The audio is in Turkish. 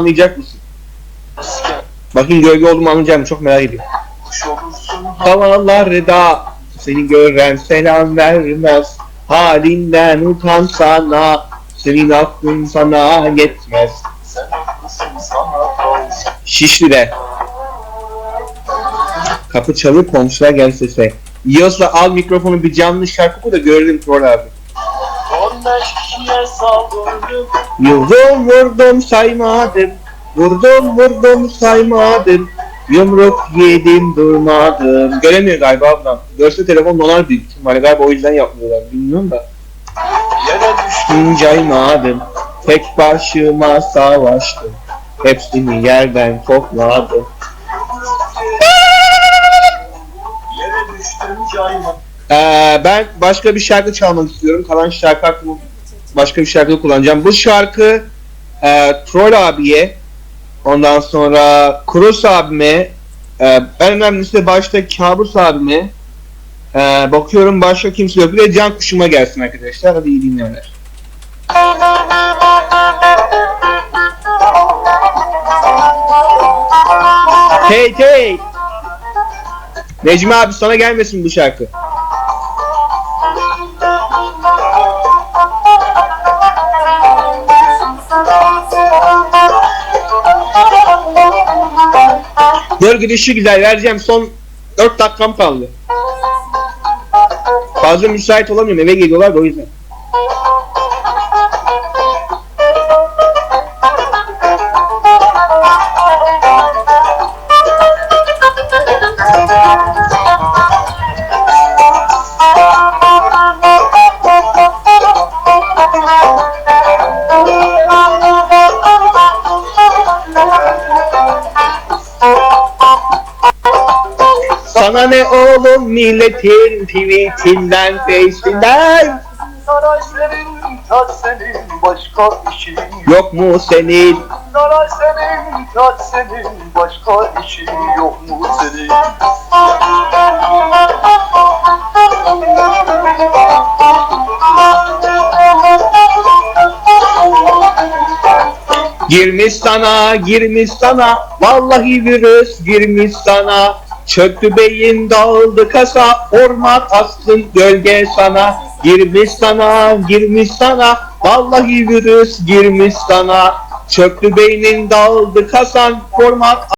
anlayacak mısın? Bakın gölge olduğumu anlayacağım çok merak ediyorum. Olursun Havalarda seni gören selam vermez. Halinden utansana senin aklın sana yetmez. Şişli'de. Kapı çalıyor komşular gel sese. Al mikrofonu bir canlı şarkı bu da görelim Troll abi. Saldırdım Vurdum vurdum saymadım. Vurdum vurdum saymadım. Yumruk yedim durmadım. Göremiyor galiba ablam. Görse telefon donar büyük ihtimalle. Galiba o yüzden yapmıyorlar. Bilmiyorum da. Yere düştüm Tuncaymadım. Tek başıma savaştım. Hepsini yerden topladım. Yere düştüm cayma Ee, ben başka bir şarkı çalmak istiyorum. Kalan şarkı hakkımı başka bir şarkıda kullanacağım. Bu şarkı e, Troll abiye, ondan sonra Krus abime, e, en önemlisi de başta Kabus abime, e, bakıyorum başka kimse yok. Bir de Can Kuşuma gelsin arkadaşlar. Hadi iyi dinlemeler. Hey hey! Necmi abi sana gelmesin bu şarkı. Gölge dışı güzel vereceğim son 4 dakikam kaldı. Fazla müsait olamıyorum eve geliyorlar da o yüzden. Sana ne oğlum milletin tweetinden face'inden? Senin, başka işin. Yok mu senin? Saray senin, taç senin, başka işin yok mu senin? Girmiş sana girmiş sana. Vallahi virüs girmiş sana Çöktü beyin dağıldı kasa Format astın gölge sana. Girmiş sana girmiş sana Vallahi virüs girmiş sana. Çöktü beynin dağıldı kasan Format